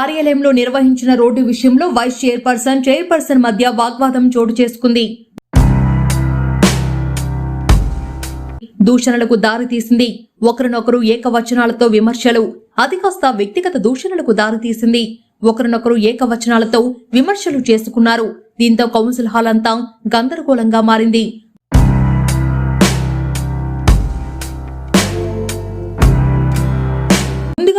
కార్యాలయంలో నిర్వహించిన రోడ్డు విషయంలో వైస్ చైర్పర్సన్ చైర్పర్సన్ మధ్య వాగ్వాదం చోటు చేసుకుంది. దూషణలకు దారితీసింది ఒకరినొకరు ఏకవచనాలతో విమర్శలు. అది కాస్త వ్యక్తిగత దూషణలకు దారితీసింది ఒకరినొకరు ఏకవచనాలతో విమర్శలు చేసుకున్నారు. దీంతో కౌన్సిల్ హాల్ అంతా గందరగోళంగా మారింది.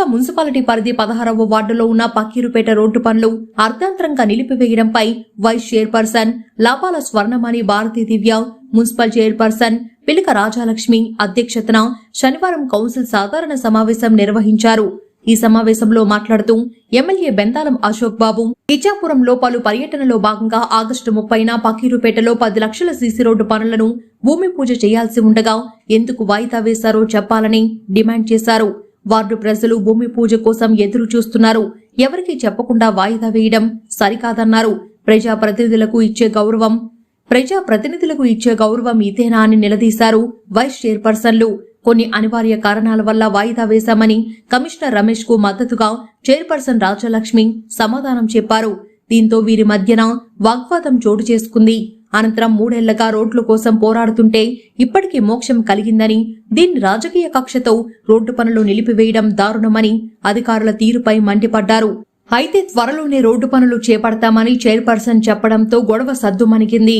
ముందుగా మున్సిపాలిటీ పరిధి పదహారవ వార్డులో ఉన్న పక్కీరుపేట రోడ్డు పనులు అర్ధాంతరంగా నిలిపివేయడంపై vice chairperson Lapala Swarnamani Bharati Divya municipal chairperson Pilika Rajalakshmi అధ్యక్షతన శనివారం కౌన్సిల్ సాధారణ సమావేశం నిర్వహించారు. ఈ సమావేశంలో మాట్లాడుతూ ఎమ్మెల్యే బెంతాలం అశోక్ బాబు ఇచ్చాపురంలో పలు పర్యటనలో భాగంగా ఆగస్టు ముప్పైన పకీరుపేటలో పది లక్షల సీసీ రోడ్డు పనులను భూమి పూజ చేయాల్సి ఉండగా ఎందుకు వాయిదా వేశారో చెప్పాలని డిమాండ్ చేశారు. వార్డు ప్రజలు భూమి పూజ కోసం ఎదురు చూస్తున్నారు. ఎవరికీ చెప్పకుండా వాయిదా వేయడం సరికాదన్నారు. ప్రజా ప్రతినిధులకు ఇచ్చే గౌరవం ప్రజా ప్రతినిధులకు ఇచ్చే గౌరవం ఇదేనా అని నిలదీశారు వైస్ చైర్పర్సన్లు. కొన్ని అనివార్య కారణాల వల్ల వాయిదా వేశామని కమిషనర్ రమేష్కు మద్దతుగా చైర్పర్సన్ రాజలక్ష్మి సమాధానం చెప్పారు. దీంతో వీరి మధ్యన వాగ్వాదం చోటు చేసుకుంది. అనంతరం మూడేళ్ళగా రోడ్ల కోసం పోరాడుతుంటే ఇప్పటికీ మోక్షం కలిగిందని దీన్ని రాజకీయ కక్షతో రోడ్డు పనులు నిలిపివేయడం దారుణమని అధికారుల తీరుపై మండిపడ్డారు. అయితే త్వరలోనే రోడ్డు పనులు చేపడతామని చైర్పర్సన్ చెప్పడంతో గొడవ సద్దుమణిగింది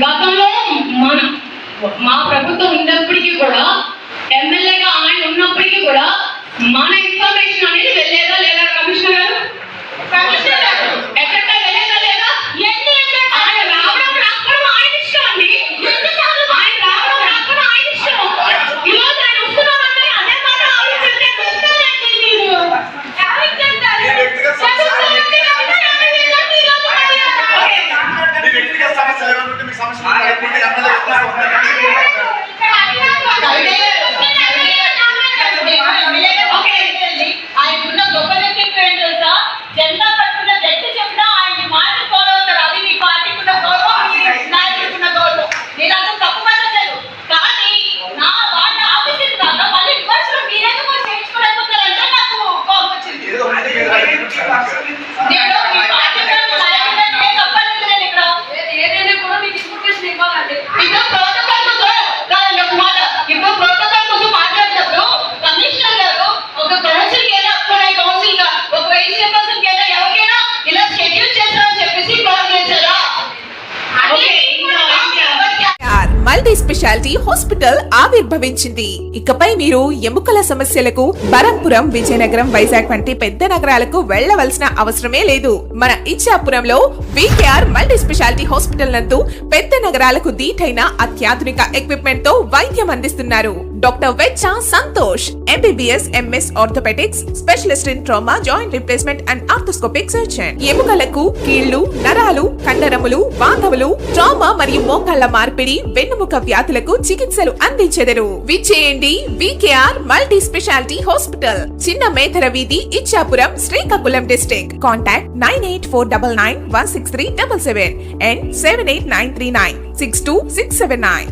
గతంలో మన మా ప్రభుత్వం ఉన్నప్పటికీ కూడా ఎమ్మెల్యేగా ఆయన ఉన్నప్పటికీ కూడా మన మల్టీ స్పెషాలిటీ హాస్పిటల్ ఆవిర్భవించింది. ఇకపై మీరు ఎముకల సమస్యలకు బరంపురం విజయనగరం వైజాగ్ వంటి పెద్ద నగరాలకు వెళ్ళవలసిన అవసరమే లేదు. మన ఇచ్చాపురంలో వికేఆర్ మల్టీ స్పెషాలిటీ హాస్పిటల్ నందు పెద్ద నగరాలకు దీటైన అత్యాధునిక ఎక్విప్మెంట్తో వైద్యం అందిస్తున్నారు. Doctor Vecha Santosh MBBS MS orthopedics specialist in trauma joint replacement and arthroscopic surgeon ఎముకలకు కీళ్ళు నరాలు కండరములు బాంధవులు ట్రామా మరియు మోకాళ్ళ మార్పిడి వెన్నుముక వ్యాధులకు చికిత్సలు అందించెదరు. విచ్చేయండి వికేఆర్ మల్టీ స్పెషాలిటీ హాస్పిటల్. చిన్న మేధర వీధి Ichchapuram Srikakulam district. Contact nine eight four double nine one six three double seven and seven eight nine three nine six two six seven nine.